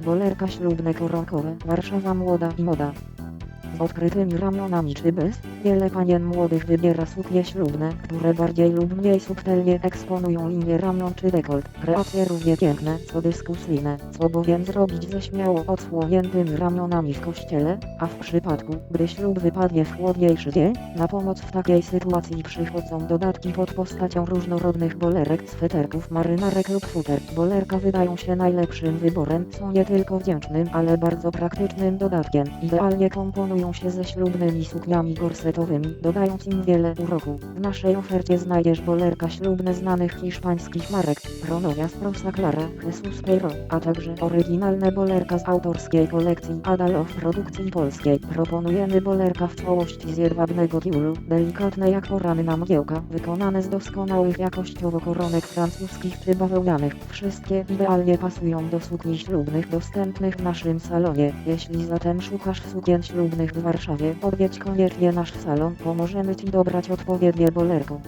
Bolerka ślubne koronkowe, Warszawa młoda i moda. Z odkrytymi ramionami czy bez, wiele panien młodych wybiera suknie ślubne, które bardziej lub mniej subtelnie eksponują linię ramion czy dekolt. Kreacje równie piękne, co dyskusyjne, co bowiem zrobić ze śmiało odsłoniętymi ramionami w kościele, a w przypadku, gdy ślub wypadnie w chłodniejszy dzień, na pomoc w takiej sytuacji przychodzą dodatki pod postacią różnorodnych bolerek, sweterków, marynarek lub futer. Bolerka wydają się najlepszym wyborem, są nie tylko wdzięcznym, ale bardzo praktycznym dodatkiem. Idealnie komponują się ze ślubnymi sukniami gorsetowymi, dodając im wiele uroku. W naszej ofercie znajdziesz bolerka ślubne znanych hiszpańskich marek, Pronovia Sprosa Clara, Jesus Peiro, a także oryginalne bolerka z autorskiej kolekcji Adalow produkcji polskiej. Proponujemy bolerka w całości z jedwabnego tiulu, delikatne jak poranna mgiełka, wykonane z doskonałych jakościowo koronek francuskich czy bawełnianych. Wszystkie idealnie pasują do sukni ślubnych dostępnych w naszym salonie. Jeśli zatem szukasz sukien ślubnych w Warszawie, odwiedź koniecznie nasz salon, pomożemy Ci dobrać odpowiednie bolerko.